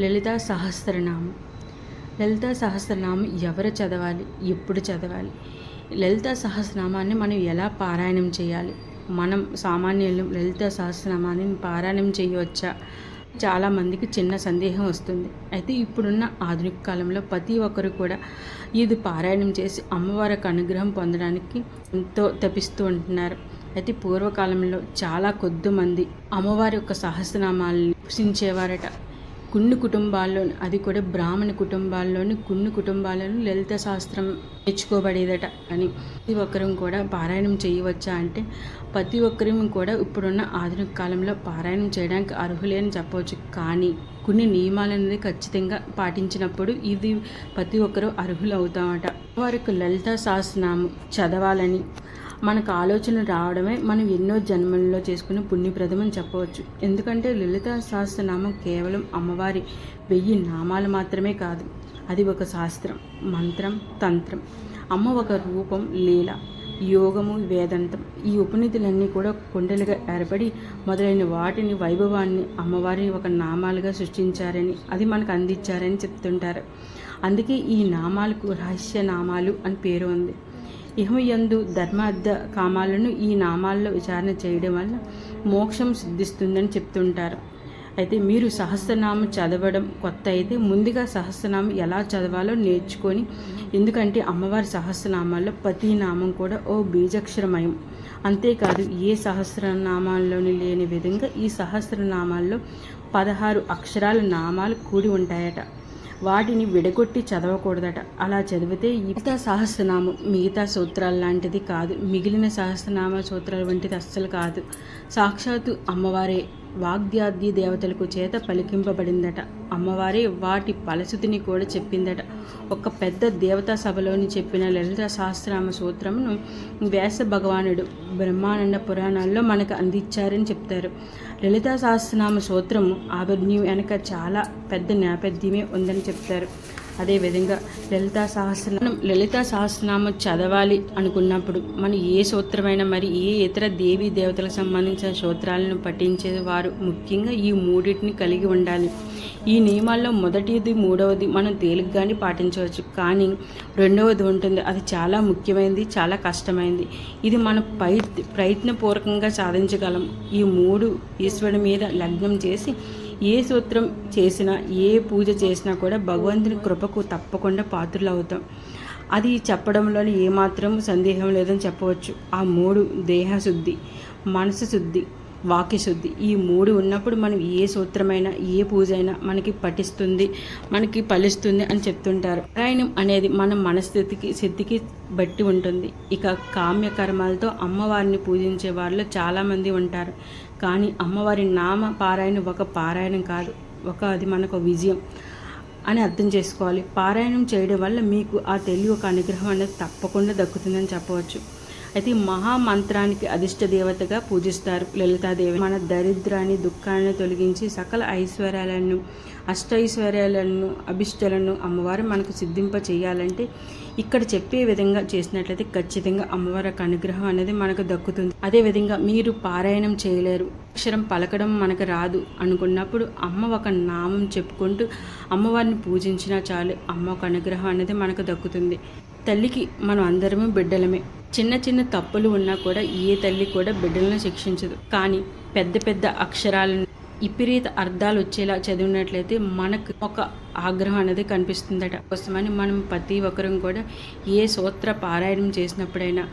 లలితా సహస్రనామం. లలితా సహస్రనామం ఎవరు చదవాలి? ఎప్పుడు చదవాలి? లలితా సహస్రనామాన్ని మనం ఎలా పారాయణం చేయాలి? మనం సామాన్యులు లలితా సహస్రనామాన్ని పారాయణం చేయవచ్చా? చాలామందికి చిన్న సందేహం వస్తుంది. అయితే ఇప్పుడున్న ఆధునిక కాలంలో ప్రతి ఒక్కరు కూడా ఇది పారాయణం చేసి అమ్మవారికి అనుగ్రహం పొందడానికి ఎంతో తపిస్తూ ఉంటున్నారు. అయితే పూర్వకాలంలో చాలా కొద్ది మంది అమ్మవారి యొక్క సహస్రనామాల్ని పూషించేవారట కున్ను కుటుంబాల్లో అది కూడా బ్రాహ్మణ కుటుంబాల్లోని కున్ను కుటుంబాలను లలిత శాస్త్రం నేర్చుకోబడేదట. అని ప్రతి ఒక్కరం కూడా పారాయణం చేయవచ్చా అంటే ప్రతి ఒక్కరూ కూడా ఇప్పుడున్న ఆధునిక కాలంలో పారాయణం చేయడానికి అర్హులే అని చెప్పవచ్చు. కానీ కొన్ని నియమాలు అనేది ఖచ్చితంగా పాటించినప్పుడు ఇది ప్రతి ఒక్కరూ అర్హులు అవుతామట వారికి లలిత శాస్త్రం చదవాలని మనకు ఆలోచన రావడమే మనం ఎన్నో జన్మల్లో చేసుకునే పుణ్యప్రదం అని చెప్పవచ్చు. ఎందుకంటే లలిత సహస్రనామం కేవలం అమ్మవారి వెయ్యి నామాలు మాత్రమే కాదు. అది ఒక శాస్త్రం మంత్రం తంత్రం. అమ్మ ఒక రూపం లీల యోగము వేదాంతం. ఈ ఉపనిధులన్నీ కూడా కొండలుగా ఏర్పడి మొదలైన వాటిని వైభవాన్ని అమ్మవారిని ఒక నామాలుగా సృష్టించారని అది మనకు అందించారని చెప్తుంటారు. అందుకే ఈ నామాలకు రహస్య నామాలు అని పేరు ఉంది. ఇహమయందు ధర్మార్థ కామాలను ఈ నామాల్లో విచారణ చేయడం వల్ల మోక్షం సిద్ధిస్తుందని చెప్తుంటారు. అయితే మీరు సహస్రనామం చదవడం కొత్త అయితే ముందుగా సహస్రనామం ఎలా చదవాలో నేర్చుకొని ఎందుకంటే అమ్మవారి సహస్రనామాల్లో ప్రతి నామం కూడా ఓ బీజక్షరమయం. అంతేకాదు ఏ సహస్రనామాల్లోని లేని విధంగా ఈ సహస్రనామాల్లో పదహారు అక్షరాల నామాలు కూడి ఉంటాయట. వాటిని విడగొట్టి చదవకూడదట. అలా చదివితే మిగతా సహస్రనామం మిగతా సూత్రాలు లాంటిది కాదు. మిగిలిన సహస్రనామ సూత్రాలు వంటిది అస్సలు కాదు. సాక్షాత్తు అమ్మవారే వాగ్దాద్య దేవతలకు చేత పలికింపబడిందట. అమ్మవారే వాటి పలసుతిని కూడా చెప్పిందట. ఒక పెద్ద దేవతా సభలోని చెప్పిన లలిత సహస్రనామ సూత్రమును వ్యాస భగవానుడు బ్రహ్మానంద పురాణాల్లో మనకు అందించారని చెప్తారు. లలిత సహస్రనామ సూత్రము ఆవిర్ణ్యం వెనక చాలా పెద్ద నేపథ్యమే ఉందని చెప్తారు. అదేవిధంగా లలితా సహస్రనామం లలితా సహస్రనామం చదవాలి అనుకున్నప్పుడు మనం ఏ సూత్రమైనా మరి ఏ ఇతర దేవీ దేవతలకు సంబంధించిన సూత్రాలను పఠించే వారు ముఖ్యంగా ఈ మూడింటిని కలిగి ఉండాలి. ఈ నియమాల్లో మొదటిది మూడవది మనం తేలిగ్గానే పాటించవచ్చు. కానీ రెండవది ఉంటుంది అది చాలా ముఖ్యమైనది చాలా కష్టమైనది. ఇది మనం పై ప్రయత్నపూర్వకంగా సాధించగలం. ఈ మూడు ఈశ్వరుడి మీద లగ్నం చేసి ఏ సూత్రం చేసినా ఏ పూజ చేసినా కూడా భగవంతుని కృపకు తప్పకుండా పాత్రలు అవుతాం అది చెప్పడంలోని ఏమాత్రం సందేహం లేదని చెప్పవచ్చు. ఆ మూడు దేహశుద్ధి మనసు శుద్ధి. వాక్యశుద్ధి. ఈ మూడు ఉన్నప్పుడు మనం ఏ సూత్రమైనా ఏ పూజ అయినా మనకి పఠిస్తుంది మనకి ఫలిస్తుంది అని చెప్తుంటారు. పారాయణం అనేది మన మనస్థితికి స్థితికి బట్టి ఉంటుంది. ఇక కామ్య కర్మాలతో అమ్మవారిని పూజించే వాళ్ళు చాలామంది ఉంటారు. కానీ అమ్మవారి నామ పారాయణం ఒక పారాయణం కాదు. ఒక అది మనకు విజయం అని అర్థం చేసుకోవాలి. పారాయణం చేయడం వల్ల మీకు ఆ తెలివి ఒక అనుగ్రహం అనేది తప్పకుండా దక్కుతుందని చెప్పవచ్చు. అయితే మహామంత్రానికి అధిష్ట దేవతగా పూజిస్తారు. లలితాదేవి మన దరిద్రాన్ని దుఃఖాన్ని తొలగించి సకల ఐశ్వర్యాలను అష్టైశ్వర్యాలను అభిష్టలను అమ్మవారు మనకు సిద్ధింప చేయాలంటే ఇక్కడ చెప్పే విధంగా చేసినట్లయితే ఖచ్చితంగా అమ్మవారి యొక్క అనుగ్రహం అనేది మనకు దక్కుతుంది. అదేవిధంగా మీరు పారాయణం చేయలేరు. అక్షరం పలకడం మనకు రాదు అనుకున్నప్పుడు అమ్మ ఒక నామం చెప్పుకుంటూ అమ్మవారిని పూజించినా చాలు అమ్మ ఒక అనుగ్రహం అనేది మనకు దక్కుతుంది. తల్లికి మనం అందరము బిడ్డలమే. చిన్న చిన్న తప్పులు ఉన్నా కూడా ఏ తల్లి కూడా బిడ్డలను శిక్షించదు. కానీ పెద్ద పెద్ద అక్షరాలను విపరీత అర్థాలు వచ్చేలా చదివినట్లయితే మనకు ఒక ఆగ్రహం అనేది కనిపిస్తుందట. కోసమని మనం ప్రతి ఒక్కరం కూడా ఏ సూత్ర పారాయణం చేసినప్పుడైనా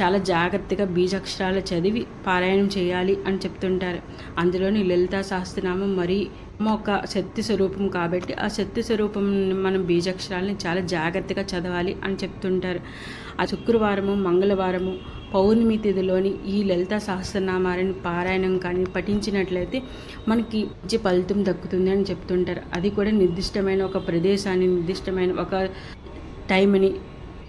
చాలా జాగ్రత్తగా బీజాక్షరాలు చదివి పారాయణం చేయాలి అని చెప్తుంటారు. అందులోని లలితా సహస్రనామం మరీ ఒక శక్తి స్వరూపం కాబట్టి ఆ శక్తి స్వరూపం మనం బీజాక్షరాలని చాలా జాగ్రత్తగా చదవాలి అని చెప్తుంటారు. ఆ శుక్రవారము మంగళవారము పౌర్ణమి తిథిలోని ఈ లలిత సహస్రనామాలను పారాయణం కానీ పఠించినట్లయితే మనకి మంచి ఫలితం దక్కుతుంది అని చెప్తుంటారు. అది కూడా నిర్దిష్టమైన ఒక ప్రదేశాన్ని నిర్దిష్టమైన ఒక టైంని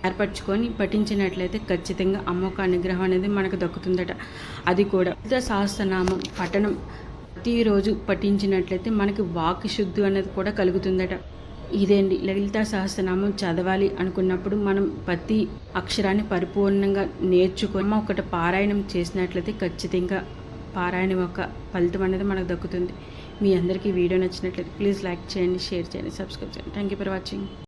ఏర్పరచుకొని పఠించినట్లయితే ఖచ్చితంగా అమ్మ ఒక అనుగ్రహం అనేది మనకు దక్కుతుందట. అది కూడా లలిత సహస్రనామం పఠనం ప్రతిరోజు పఠించినట్లయితే మనకి వాక్ శుద్ధి అనేది కూడా కలుగుతుందట. ఇదేండి లలిత సహస్రనామం చదవాలి అనుకున్నప్పుడు మనం ప్రతి అక్షరాన్ని పరిపూర్ణంగా నేర్చుకొని ఒకటి పారాయణం చేసినట్లయితే ఖచ్చితంగా పారాయణం యొక్క ఫలితం అనేది మనకు దక్కుతుంది. మీ అందరికీ వీడియో నచ్చినట్లయితే ప్లీజ్ లైక్ చేయండి షేర్ చేయండి సబ్స్క్రైబ్ చేయండి. Thank you for watching